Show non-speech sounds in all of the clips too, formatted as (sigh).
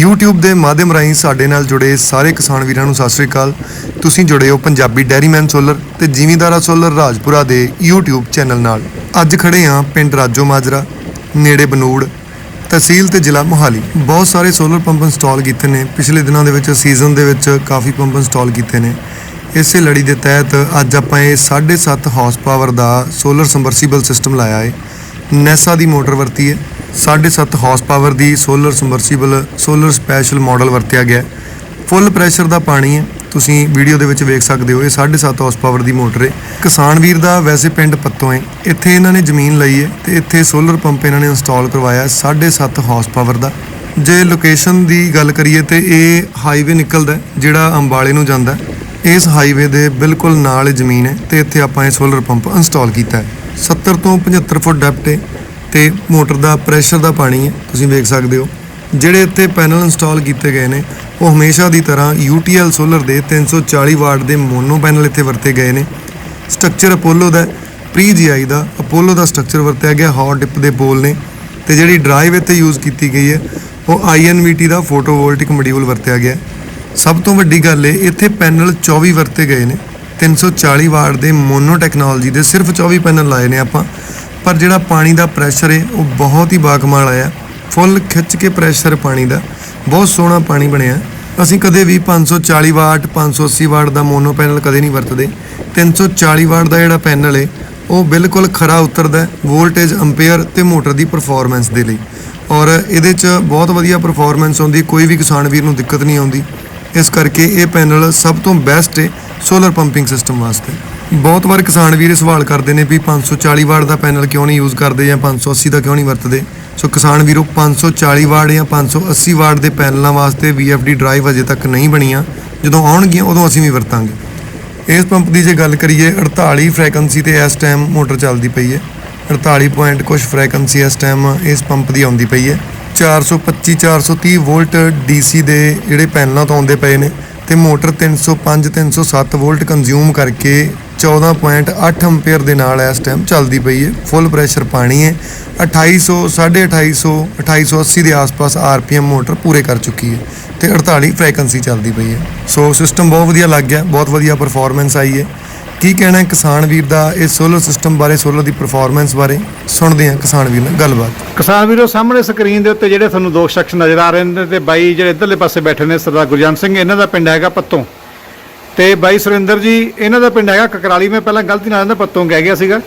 YouTube ਦੇ ਮਾਧਿਅਮ ਰਾਹੀਂ ਸਾਡੇ ਨਾਲ ਜੁੜੇ ਸਾਰੇ ਕਿਸਾਨ ਵੀਰਾਂ ਨੂੰ ਸਤਿ ਸ੍ਰੀ ਅਕਾਲ। ਤੁਸੀਂ ਜੁੜੇ ਹੋ ਪੰਜਾਬੀ ਡੈਰੀਮੈਨ ਸੋਲਰ ਤੇ ਜ਼ਿਮੀਂਦਾਰਾ ਸੋਲਰ ਰਾਜਪੁਰਾ ਦੇ YouTube ਚੈਨਲ ਨਾਲ। ਅੱਜ ਖੜੇ ਹਾਂ ਪਿੰਡ ਰਾਜੋ ਮਾਜਰਾ, ਨੇੜੇ ਬਨੂੜ, ਤਹਿਸੀਲ ਤੇ ਜ਼ਿਲ੍ਹਾ ਮੋਹਾਲੀ। ਬਹੁਤ ਸਾਰੇ ਸੋਲਰ ਪੰਪ ਇੰਸਟਾਲ ਕੀਤੇ ਨੇ। ਪਿਛਲੇ ਦਿਨਾਂ ਦੇ ਵਿੱਚ ਸੀਜ਼ਨ ਦੇ ਵਿੱਚ ਕਾਫੀ ਪੰਪ ਇੰਸਟਾਲ ਕੀਤੇ ਨੇ। ਇਸੇ ਲੜੀ ਦੇ ਤਹਿਤ ਅੱਜ ਆਪਾਂ ਇਹ 7.5 ਹਾਰਸ ਪਾਵਰ ਦਾ ਸੋਲਰ ਸਮਰਸੀਬਲ ਸਿਸਟਮ ਲਾਇਆ ਹੈ। ਨੈਸਾ ਦੀ ਮੋਟਰ ਵਰਤੀ ਹੈ। 7.5 ਹਾਰਸ ਪਾਵਰ ਦੀ solar submersible solar special model ਵਰਤਿਆ ਗਿਆ ਫੁੱਲ ਪ੍ਰੈਸ਼ਰ ਦਾ ਪਾਣੀ ਹੈ। ਤੁਸੀਂ ਵੀਡੀਓ ਦੇ ਵਿੱਚ ਵੇਖ ਸਕਦੇ ਹੋ, ਇਹ 7.5 ਹਾਰਸ ਪਾਵਰ ਦੀ ਮੋਟਰ ਹੈ। ਕਿਸਾਨ ਵੀਰ ਦਾ ਵੈਸੇ ਪਿੰਡ ਪੱਤੋਂ ਹੈ। ਇੱਥੇ ਇਹਨਾਂ ਨੇ ਜ਼ਮੀਨ ਲਈ ਹੈ ਤੇ ਇੱਥੇ ਸੋਲਰ ਪੰਪ ਇਹਨਾਂ ਨੇ ਇੰਸਟਾਲ ਕਰਵਾਇਆ 7.5 ਹਾਰਸ ਪਾਵਰ ਦਾ। ਜੇ ਲੋਕੇਸ਼ਨ ਦੀ ਗੱਲ ਕਰੀਏ ਤੇ ਇਹ ਹਾਈਵੇ ਨਿਕਲਦਾ ਜਿਹੜਾ ਅੰਬਾਲੇ ਨੂੰ ਜਾਂਦਾ ਇਸ ਹਾਈਵੇ ਦੇ ਬਿਲਕੁਲ ਨਾਲ ਜ਼ਮੀਨ ਹੈ ਤੇ ਇੱਥੇ ਆਪਾਂ ਇਹ ਸੋਲਰ ਪੰਪ ਇੰਸਟਾਲ ਕੀਤਾ ਹੈ। 70 ਤੋਂ 75 ਫੁੱਟ ਡੈਪਥ ਹੈ। ਤੇ ਮੋਟਰ ਦਾ, ਪ੍ਰੈਸ਼ਰ ਦਾ ਪਾਣੀ ਹੈ, ਤੁਸੀਂ ਵੇਖ ਸਕਦੇ ਹੋ। ਜਿਹੜੇ ਇੱਥੇ ਪੈਨਲ ਇੰਸਟਾਲ ਕੀਤੇ ਗਏ ਨੇ, ਉਹ ਹਮੇਸ਼ਾ ਦੀ ਤਰ੍ਹਾਂ UTL ਸੋਲਰ ਦੇ 340 ਵਾਟ ਦੇ ਮੋਨੋ ਪੈਨਲ ਇੱਥੇ ਵਰਤੇ ਗਏ ਨੇ। ਸਟਰਕਚਰ ਅਪੋਲੋ ਦਾ, ਪ੍ਰੀ ਜੀਆਈ ਦਾ, ਅਪੋਲੋ ਦਾ ਸਟਰਕਚਰ ਵਰਤਿਆ ਗਿਆ ਹੌਟ ਡਿਪ ਦੇ ਬੋਲ ਨੇ। ਤੇ ਜਿਹੜੀ ਡਰਾਈਵ ਇੱਥੇ ਯੂਜ਼ ਕੀਤੀ ਗਈ ਹੈ, ਉਹ INVT ਦਾ ਫੋਟੋਵੋਲਟਿਕ ਮੋਡਿਊਲ ਵਰਤਿਆ ਗਿਆ। ਸਭ ਤੋਂ ਵੱਡੀ ਗੱਲ ਇਹ, ਇੱਥੇ ਪੈਨਲ 24 ਵਰਤੇ ਗਏ ਨੇ। 340 ਵਾਟ ਦੇ ਮੋਨੋ ਟੈਕਨੋਲੋਜੀ ਦੇ ਸਿਰਫ 24 ਪੈਨਲ ਲਾਏ ਨੇ ਆਪਾਂ। ਪਰ ਜਿਹੜਾ ਪਾਣੀ ਦਾ ਪ੍ਰੈਸ਼ਰ ਹੈ ਉਹ ਬਹੁਤ ਹੀ ਬਾਕਮਾਲ ਆਇਆ। ਫੁੱਲ ਖਿੱਚ ਕੇ ਪ੍ਰੈਸ਼ਰ ਪਾਣੀ ਦਾ। ਬਹੁਤ ਸੋਹਣਾ ਪਾਣੀ ਬਣਿਆ। ਅਸੀਂ ਕਦੇ ਵੀ 540 ਵਾਟ 580 ਵਾਟ ਦਾ ਮੋਨੋ ਪੈਨਲ ਕਦੇ ਨਹੀਂ ਵਰਤਦੇ। 340 ਵਾਟ ਦਾ ਜਿਹੜਾ ਪੈਨਲ ਹੈ ਉਹ ਬਿਲਕੁਲ ਖਰਾ ਉਤਰਦਾ ਵੋਲਟੇਜ ਐਂਪੀਅਰ ਤੇ ਮੋਟਰ ਦੀ ਪਰਫਾਰਮੈਂਸ ਦੇ ਲਈ। ਔਰ ਇਹਦੇ 'ਚ ਬਹੁਤ ਵਧੀਆ ਪਰਫਾਰਮੈਂਸ ਆਉਂਦੀ ਕੋਈ ਵੀ ਕਿਸਾਨ ਵੀਰ ਨੂੰ ਦਿੱਕਤ ਨਹੀਂ ਆਉਂਦੀ। ਇਸ ਕਰਕੇ ਇਹ ਪੈਨਲ ਸਭ ਤੋਂ ਬੈਸਟ ਹੈ ਸੋਲਰ ਪੰਪਿੰਗ ਸਿਸਟਮ ਵਾਸਤੇ। ਬਹੁਤ ਵਾਰ ਕਿਸਾਨ ਵੀਰ ਇਹ ਸਵਾਲ ਕਰਦੇ ਨੇ ਵੀ 540 ਵਾਟ ਦਾ ਪੈਨਲ ਕਿਉਂ ਨਹੀਂ ਯੂਜ਼ ਕਰਦੇ ਜਾਂ 580 ਦਾ ਕਿਉਂ ਨਹੀਂ ਵਰਤਦੇ? ਸੋ ਕਿਸਾਨ ਵੀਰੋ 540 ਵਾਟ ਜਾਂ 580 ਵਾਟ ਦੇ ਪੈਨਲਾਂ ਵਾਸਤੇ VFD ਡਰਾਈਵ ਅਜੇ ਤੱਕ ਨਹੀਂ ਬਣੀਆਂ। ਜਦੋਂ ਆਉਣਗੀਆਂ, ਉਦੋਂ ਅਸੀਂ ਵੀ ਵਰਤਾਂਗੇ। ਇਸ ਪੰਪ ਦੀ ਜੇ ਗੱਲ ਕਰੀਏ 48 ਫ੍ਰੀਕੁਐਂਸੀ ਤੇ ਇਸ ਟਾਈਮ ਮੋਟਰ ਚੱਲਦੀ ਪਈ ਹੈ। 48 ਪੁਆਇੰਟ ਕੁਝ ਫ੍ਰੀਕੁਐਂਸੀ ਇਸ ਟਾਈਮ ਇਸ ਪੰਪ ਦੀ ਆਉਂਦੀ ਪਈ ਹੈ। 425 430 ਵੋਲਟ DC ਦੇ ਜਿਹੜੇ ਪੈਨਲਾਂ ਤੋਂ ਆਉਂਦੇ ਪਏ ਨੇ ਤੇ ਮੋਟਰ 305 307 ਵੋਲਟ ਕੰਜ਼ਿਊਮ ਕਰਕੇ 14.8 ਐਂਪੀਅਰ ਦੇ ਨਾਲ ਇਸ ਟਾਈਮ ਚੱਲਦੀ ਪਈ ਹੈ। ਫੁੱਲ ਪ੍ਰੈਸ਼ਰ ਪਾਣੀ ਹੈ। 2800 2850 2880 ਦੇ ਆਸ-ਪਾਸ ਆਰਪੀਐਮ ਮੋਟਰ ਪੂਰੇ ਕਰ ਚੁੱਕੀ ਹੈ ਤੇ 48 ਫ੍ਰੀਕੁਐਂਸੀ ਚੱਲਦੀ ਪਈ ਹੈ। ਸੋ ਸਿਸਟਮ ਬਹੁਤ ਵਧੀਆ ਲੱਗ ਗਿਆ, ਬਹੁਤ ਵਧੀਆ ਪਰਫਾਰਮੈਂਸ ਆਈ ਹੈ। ਕੀ ਕਹਿਣਾ ਹੈ ਕਿਸਾਨ ਵੀਰ ਦਾ ਇਹ ਸੋਲਰ ਸਿਸਟਮ ਬਾਰੇ ਸੋਲਰ ਦੀ ਪਰਫਾਰਮੈਂਸ ਬਾਰੇ? ਸੁਣਦੇ ਹਾਂ ਕਿਸਾਨ ਵੀਰ ਨਾਲ ਗੱਲਬਾਤ। ਕਿਸਾਨ ਵੀਰੋ, ਸਾਹਮਣੇ ਸਕਰੀਨ ਦੇ ਉੱਤੇ ਜਿਹੜੇ ਤੁਹਾਨੂੰ ਦੋ ਸ਼ਖਸ ਨਜ਼ਰ ਆ ਰਹੇ ਨੇ ਤੇ ਬਾਈ ਜਿਹੜੇ ਇੱਧਰਲੇ ਪਾਸੇ ਬੈਠੇ ਨੇ, ਸਰਦਾਰ ਗੁਰਜੰਟ ਸਿੰਘ, ਇਹਨਾਂ ਦਾ ਪਿੰਡ ਹੈਗਾ ਪੱਤੋਂ। ਤੇ ਬਾਈ ਸੁਰਿੰਦਰ ਜੀ, ਇਹਨਾਂ ਦਾ ਪਿੰਡ ਹੈਗਾ ਕਕਰਾਲੀ, ਮੈਂ ਪਹਿਲਾਂ ਗਲਤੀ ਨਾਲ ਇਹਨਾਂ ਦਾ ਪੱਤੋਂ ਕਹਿ ਗਿਆ ਸੀਗਾ।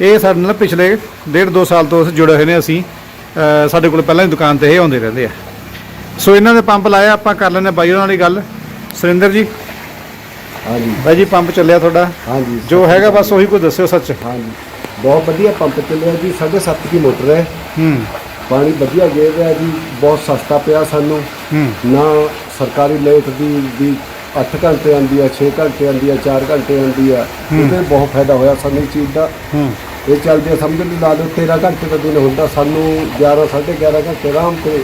ਇਹ ਸਾਡੇ ਨਾਲ ਪਿਛਲੇ ਡੇਢ ਦੋ ਸਾਲ ਤੋਂ ਜੁੜੇ ਹੋਏ ਨੇ, ਅਸੀਂ ਸਾਡੇ ਕੋਲ ਪਹਿਲਾਂ ਹੀ ਦੁਕਾਨ ਤੇ ਇਹ ਆਉਂਦੇ ਰਹਿੰਦੇ ਆ। ਸੋ ਇਹਨਾਂ ਦੇ ਪੰਪ ਲਾਇਆ, ਆਪਾਂ ਕਰ ਲੈਂਦੇ ਹਾਂ ਬਾਈ ਉਹਨਾਂ ਨਾਲ ਗੱਲ। ਸੁਰਿੰਦਰ ਜੀ ਹਾਂਜੀ। ਬਾਈ ਜੀ ਪੰਪ ਚੱਲਿਆ ਤੁਹਾਡਾ? ਹਾਂਜੀ। ਜੋ ਹੈਗਾ ਬਸ ਉਹੀ ਕੋਈ ਦੱਸਿਓ ਸੱਚ। ਹਾਂਜੀ। ਬਹੁਤ ਵਧੀਆ ਪੰਪ ਚੱਲਿਆ ਜੀ 7.5 ਦੀ ਮੋਟਰ ਹੈ। ਹੂੰ। ਪਾਣੀ ਵਧੀਆ ਦੇ ਰਿਹਾ ਜੀ ਬਹੁਤ ਸਸਤਾ ਪਿਆ ਸਾਨੂੰ। ਹੂੰ। ਨਾ ਸਰਕਾਰੀ ਲੇਟ ਦੀ ਵੀ 8 ਘੰਟੇ ਆਉਂਦੀ ਆ 6 ਘੰਟੇ ਆਉਂਦੀ ਆ 4 ਘੰਟੇ ਆਉਂਦੀ ਆ। ਇਹਦੇ ਬਹੁਤ ਫਾਇਦਾ ਹੋਇਆ ਸਾਨੂੰ ਇਸ ਚੀਜ਼ ਦਾ। ਹੂੰ। ਇਹ ਚੱਲਦੇ ਸਮਝ ਲਈ ਲਾ ਲਓ 13 ਘੰਟੇ ਦਾ ਦਿਨ ਹੁੰਦਾ ਸਾਨੂੰ 11 11.5 ਘੰਟੇ ਆਰਾਮ ਤੇ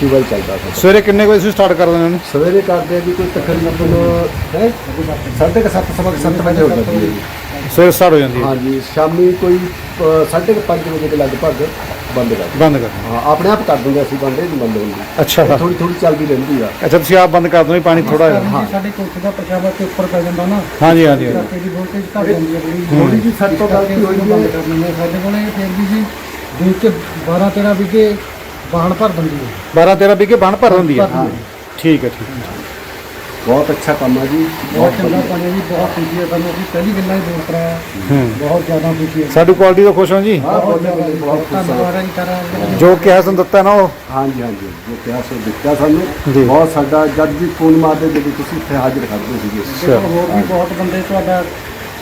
ਟਿਊਬਲ ਚੱਲਦਾ ਸਾਡਾ ਸਵੇਰੇ ਕਿੰਨੇ ਵਜੇ ਤੁਸੀਂ ਸਟਾਰਟ ਕਰ ਦਿੰਦੇ ਹੋ ਸਵੇਰੇ ਕਰਦੇ ਆ ਜੀ ਕੋਈ ਤਕਰੀਬਨ ਹੈ? ਸਾਢੇ ਕੁ ਸੱਤ ਸਵਾ ਕੁ ਸੱਤ ਵਜੇ ਹੋ ਜਾਂਦੀ ਹੈ ਜੀ। ਸਵੇਰੇ ਸਟਾਰਟ ਹੋ ਜਾਂਦੀ ਹੈ। ਹਾਂਜੀ ਸ਼ਾਮੀ ਕੋਈ ਅ, ਸਾਢੇ ਕੁ ਪੰਜ ਵਜੇ ਦੇ ਲਗਭਗ ਬੰਦ ਕਰ ਦਿੰਦੇ। ਬੰਦ ਕਰ ਹਾਂ ਆਪਣੇ ਆਪ ਕਰ ਦਿੰਦੇ ਅਸੀਂ ਬੰਦੇ ਨਹੀਂ ਬੰਦ ਹੁੰਦੀ। ਅੱਛਾ। ਥੋੜੀ ਥੋੜੀ ਚੱਲਦੀ ਰਹਿੰਦੀ ਆ। ਅੱਛਾ ਤੁਸੀਂ ਆਪ ਬੰਦ ਕਰ ਦੋ ਪਾਣੀ ਥੋੜਾ ਜਿਹਾ। ਹਾਂ ਸਾਡੇ ਕੋਠੇ ਦਾ ਪਰਛਾਵਾਂ ਤੇ ਉੱਪਰ ਪੈ ਜਾਂਦਾ ਨਾ। ਹਾਂਜੀ ਹਾਂਜੀ ਹਾਂਜੀ। ਕਰਕੇ ਦੀ ਵੋਲਟੇਜ ਘੱਟ ਜਾਂਦੀ ਹੈ ਬੜੀ। ਥੋੜੀ ਜਿਹੀ ਸਾਡੇ ਤੋਂ ਗਲਤੀ ਹੋਈ ਬੰਦ ਹੈ। ਦਿੰਦੇ ਹਾਂ। ਸਾਡੇ ਕੋਲੇ ਫਿਰ ਵੀ ਜੀ ਦਿਨ ਚ 12 13 ਵਿਗੇ ਬਾਹਣ ਭਰ ਦਿੰਦੀ ਹੈ। 12 13 ਵਿਗੇ ਬਣ ਭਰ ਹੁੰਦੀ ਹੈ। ਹੈ। ਠੀਕ ਹੈ ਠੀਕ ਹੈ। ਬਹੁਤ ਅੱਛਾ ਕੰਮ ਹੈ ਜੀ। ਬਹੁਤ ਚੰਗਾ ਪਾਣੀ ਜੀ ਬਹੁਤ ਖੁਸ਼ੀ ਹੈ ਸਾਨੂੰ। ਅਸੀਂ ਪਹਿਲੀ ਗੱਲਾਂ ਹੀ ਬੋਲ ਕਰਾਇਆ ਹੂੰ। ਬਹੁਤ ਜ਼ਿਆਦਾ ਖੁਸ਼ੀ ਹੈ। ਸਾਡੀ ਕੁਆਲਿਟੀ ਤੋਂ ਖੁਸ਼ ਹੋ ਜੀ? ਹਾਂ, ਬਹੁਤ ਖੁਸ਼ ਹਾਂ। ਧੰਨਵਾਦ ਹੈ ਜੀ ਕਰਾਂ ਜੋ ਕਿਹਾ ਸਾਨੂੰ ਦਿੱਤਾ ਨਾ ਉਹ। ਹਾਂਜੀ ਹਾਂਜੀ। ਜੋ ਕਿਹਾ ਸੋ ਦਿੱਤਾ ਸਾਨੂੰ। ਬਹੁਤ ਸਾਡਾ ਜਦ ਵੀ ਫੋਨ ਮਾਰਦੇ ਜਦੋਂ ਤੁਸੀਂ ਇੱਥੇ ਹਾਜ਼ਰ ਕਰਦੇ ਸੀਗੇ। ਹੋਰ ਵੀ ਬਹੁਤ ਬੰਦੇ ਤੁਹਾਡਾ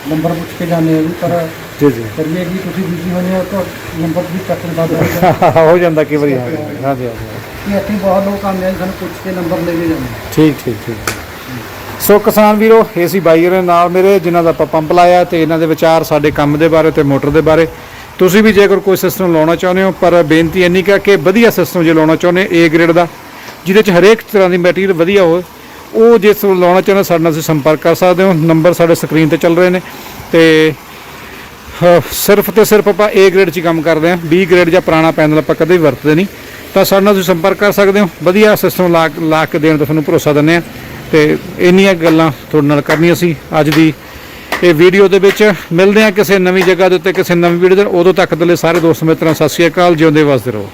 ਨੰਬਰ ਪੁੱਛ ਕੇ ਜਾਂਦੇ ਆ ਜੀ ਪਰ ਜੀ ਜੀ। ਕਰੀਏ ਜੀ ਤੁਸੀਂ ਬਿਜ਼ੀ ਹੋਣੇ ਹੋ ਤਾਂ ਨੰਬਰ ਵੀ ਚੱਕਣ ਦਾ (laughs) ਹੋ। ਜਾਂਦਾ ਕਈ ਵਾਰੀ ਹਾਂਜੀ ਹਾਂਜੀ ਹਾਂਜੀ। ਕਿ ਇੱਥੇ ਬਹੁਤ ਲੋਕ ਆਉਂਦੇ ਆ ਜੀ, ਸਾਨੂੰ ਪੁੱਛ ਕੇ ਨੰਬਰ ਲੈ ਕੇ ਜਾਂਦੇ। ਠੀਕ ਠੀਕ ਠੀਕ ਸੋ ਕਿਸਾਨ ਵੀਰੋ ਇਹ ਸੀ ਬਾਈ ਹੋਰਾਂ ਨਾਲ ਮੇਰੇ ਜਿਨ੍ਹਾਂ ਦਾ ਆਪਾਂ ਪੰਪ ਲਾਇਆ ਤੇ ਇਹਨਾਂ ਦੇ ਵਿਚਾਰ ਸਾਡੇ ਕੰਮ ਦੇ ਬਾਰੇ ਤੇ ਮੋਟਰ ਦੇ ਬਾਰੇ। ਤੁਸੀਂ ਵੀ ਜੇਕਰ ਕੋਈ ਸਿਸਟਮ ਲਾਉਣਾ ਚਾਹੁੰਦੇ ਹੋ ਪਰ ਬੇਨਤੀ ਇੰਨੀ ਕੁ ਹੈ ਕਿ ਵਧੀਆ ਸਿਸਟਮ ਜੇ ਲਾਉਣਾ ਚਾਹੁੰਦੇ ਏ ਗ੍ਰੇਡ ਦਾ ਜਿਹਦੇ ਚ ਹਰੇਕ ਤਰ੍ਹਾਂ ਦੀ ਮਟੀਰੀਅਲ ਵਧੀਆ ਹੋਵੇ ਉਹ ਜੇ ਲਾਉਣਾ ਚਾਹੁੰਦੇ ਹੋ, ਸਾਡੇ ਨਾਲ ਤੁਸੀਂ ਸੰਪਰਕ ਕਰ ਸਕਦੇ ਹੋ। ਨੰਬਰ ਸਾਡੇ ਸਕਰੀਨ ਤੇ ਚੱਲ ਰਹੇ ਨੇ ਤੇ ਸਿਰਫ ਤੇ ਸਿਰਫ ਆਪਾਂ ਏ ਗ੍ਰੇਡ 'ਚ ਹੀ ਕੰਮ ਕਰਦੇ ਹਾਂ। ਬੀ ਗ੍ਰੇਡ ਜਾਂ ਪੁਰਾਣਾ ਪੈਨਲ ਆਪਾਂ ਕਦੇ ਵੀ ਵਰਤਦੇ ਨਹੀਂ। ਤਾਂ ਸਾਡੇ ਨਾਲ ਤੁਸੀਂ ਸੰਪਰਕ ਕਰ ਸਕਦੇ ਹੋ। ਵਧੀਆ ਸਿਸਟਮ ਲਾ ਲਾ ਕੇ ਦੇਣ ਦਾ ਤੁਹਾਨੂੰ ਭਰੋਸਾ ਦਿੰਦੇ ਆ ਤੇ ਇੰਨੀਆਂ ਗੱਲਾਂ ਤੁਹਾਡੇ ਨਾਲ ਕਰਨੀਆਂ ਸੀ। ਅੱਜ ਦੀ ਇਹ ਵੀਡੀਓ ਦੇ ਵਿੱਚ ਮਿਲਦੇ ਆ ਕਿਸੇ ਨਵੀਂ ਜਗ੍ਹਾ ਦੇ ਉੱਤੇ, ਕਿਸੇ ਨਵੀਂ ਵੀਡੀਓ ਦੇ ਉਦੋਂ ਤੱਕ ਦੇ ਲਈ ਸਾਰੇ ਦੋਸਤ ਮਿੱਤਰਾਂ, ਸਤਿ ਸ਼੍ਰੀ ਅਕਾਲ। ਜਿਉਂਦੇ ਵਸਦੇ ਰਹੋ।